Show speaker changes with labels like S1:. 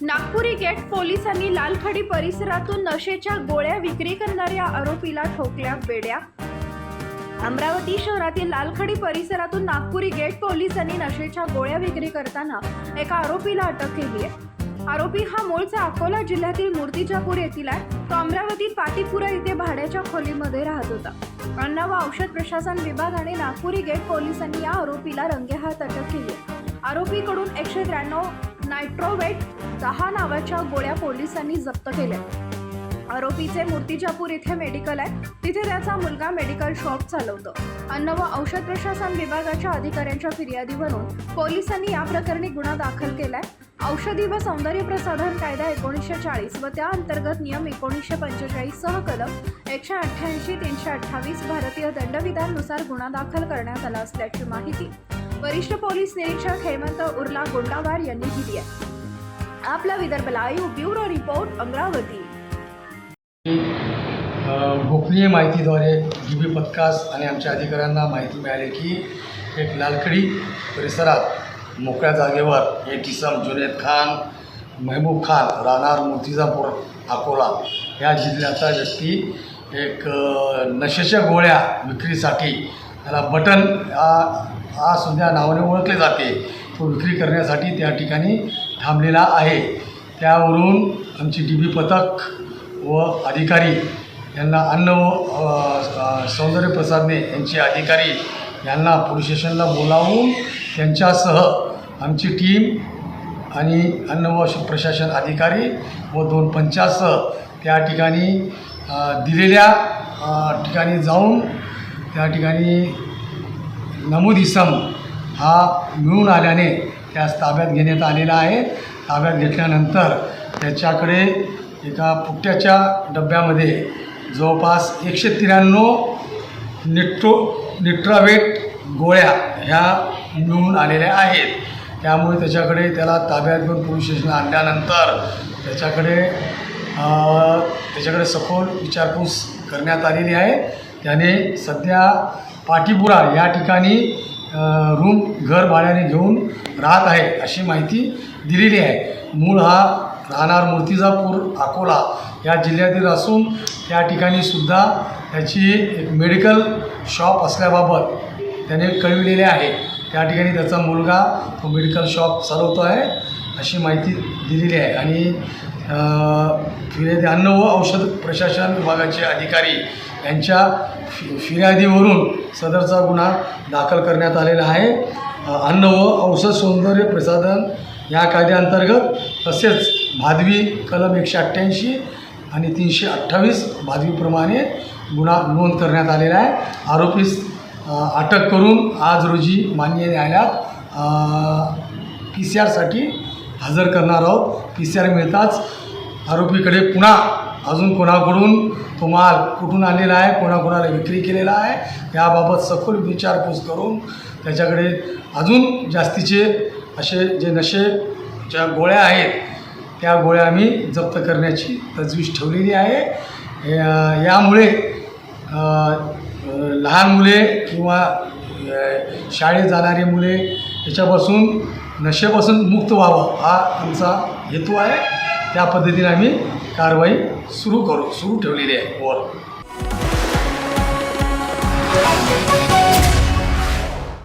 S1: Nagpuri gate पोलिसांनी लालखडी परिसरातून नशेच्या गोळ्या विक्री करणाऱ्या आरोपीला ठोकल्या बेड्या. अमरावती शहरातील लालखडी परिसरातून नागपुरी गेट पोलिसांनी नशेच्या गोळ्या विक्री करताना एका आरोपीला अटक केली आहे. आरोपी हा मूळचा अकोला जिल्ह्यातील मूर्तिजापूर येथील आहे. तो अमरावतीत पाटीपुरा येथे भाड्याच्या खोलीमध्ये राहत होता. अन्न व औषध प्रशासन विभाग आणि नागपुरी गेट पोलिसांनी या आरोपीला रंगेहात अटक केली. आरोपीकडून एकशे त्र्याण्णव नायट्रोवेट दहा नावाच्या गोळ्या पोलिसांनी जप्त केल्या. आरोपीचे मूर्तिजापूर इथे मेडिकल आहे. तिथे त्याचा मुलगा मेडिकल शॉप चालवतो. अन्न व औषध प्रशासन विभागाच्या अधिकाऱ्यांच्या फिर्यादीवरून पोलिसांनी या प्रकरणी गुन्हा दाखल केलाय. औषधी व सौंदर्य प्रसाधन कायदा एकोणीसशे चाळीस व त्या अंतर्गत नियम एकोणीसशे पंचेचाळीस सह कलम एकशे अठ्ठ्याऐंशी तीनशे अठ्ठावीस भारतीय दंडविधाननुसार गुन्हा दाखल करण्यात आला असल्याची माहिती. वरिष्ठ पोलीस निरीक्षक हेमंत उर्ला गोंडावार यांनी दिली आहे. आपला Vidarbha live bureau report Amravati.
S2: गोपनीय माहितीद्वारे जी बी पथकास आणि आमच्या अधिकाऱ्यांना माहिती मिळाली की एक लालखडी परिसरात मोकळ्या जागेवर एक इसम जुनेद खान महबूब खान राहणार मूर्तिजापूर अकोला या जिल्ह्याचा व्यक्ती एक नशेच्या गोळ्या विक्रीसाठी त्याला बटन हा हा सुद्धा नावाने ओळखले जाते. तो विक्री करण्यासाठी त्या ठिकाणी थांबलेला आहे. त्यावरून आमची डी बी पथक व अधिकारी यांना अन्न व सौंदर्य प्रसादने यांचे अधिकारी यांना पोलीस स्टेशनला बोलावून त्यांच्यासह आमची टीम आणि अन्न व प्रशासन अधिकारी व दोन पंचासह त्या ठिकाणी दिलेल्या ठिकाणी जाऊन त्या ठिकाणी नमूद इसम हा मिळून आल्याने त्यास ताब्यात घेण्यात आलेला आहे. ताब्यात घेतल्यानंतर त्याच्याकडे एका पुट्ट्याच्या डब्यामध्ये जवळपास एकशे त्र्याण्णव निट्रो निट्रावेट गोळ्या ह्या मिळून आलेल्या आहेत. त्यामुळे त्याच्याकडे त्याला ताब्यात घेऊन पोलीस स्टेशनला आणल्यानंतर त्याच्याकडे त्याच्याकडे सखोल विचारपूस करण्यात आलेली आहे. त्याने सध्या पाटीपुरा या ठिकाणी रूम घर भाड्याने घेऊन राहत आहे अशी माहिती दिलेली आहे. मूळ हा राहणार मूर्तिजापूर अकोला या जिल्ह्यातील असून त्या ठिकाणी सुद्धा त्याची एक मेडिकल शॉप असल्याबाबत त्याने कळविलेले आहे. त्या ठिकाणी त्याचा मुलगा तो मेडिकल शॉप चालवतो आहे अशी माहिती दिलेली आहे. आणि फिर्यादी अन्न व औषध प्रशासन विभागाचे अधिकारी यांच्या फि फिर्यादीवरून सदरचा गुन्हा दाखल करण्यात आलेला आहे. अन्न व औषध सौंदर्य प्रसाधन या कायद्याअंतर्गत तसेच भादवी कलम एकशे अठ्ठ्याऐंशी आणि तीनशे अठ्ठावीस भादवीप्रमाणे गुन्हा नोंद करण्यात आलेला आहे. आरोपीस अटक करून आज रोजी माननीय न्यायालयात पी सी आरसाठी हजर करणार आहोत. पी सी आर मिळताच आरोपीकडे पुन्हा अजून कोणाकडून तो माल कुठून आलेला आहे कोणाकोणाला विक्री केलेला आहे याबाबत सखोल विचारपूस करून त्याच्याकडे अजून जास्तीचे असे जे नशे ज्या गोळ्या आहेत त्या गोळ्या आम्ही जप्त करण्याची तजवीज ठेवलेली आहे. या- यामुळे लहान मुले किंवा शाळेत जाणारी मुले याच्यापासून नशेपासून मुक्त व्हावं हा आमचा हेतू आहे. त्या पद्धतीने आम्ही कारवाई सुरू करू सुरू ठेवलेली आहे. वर.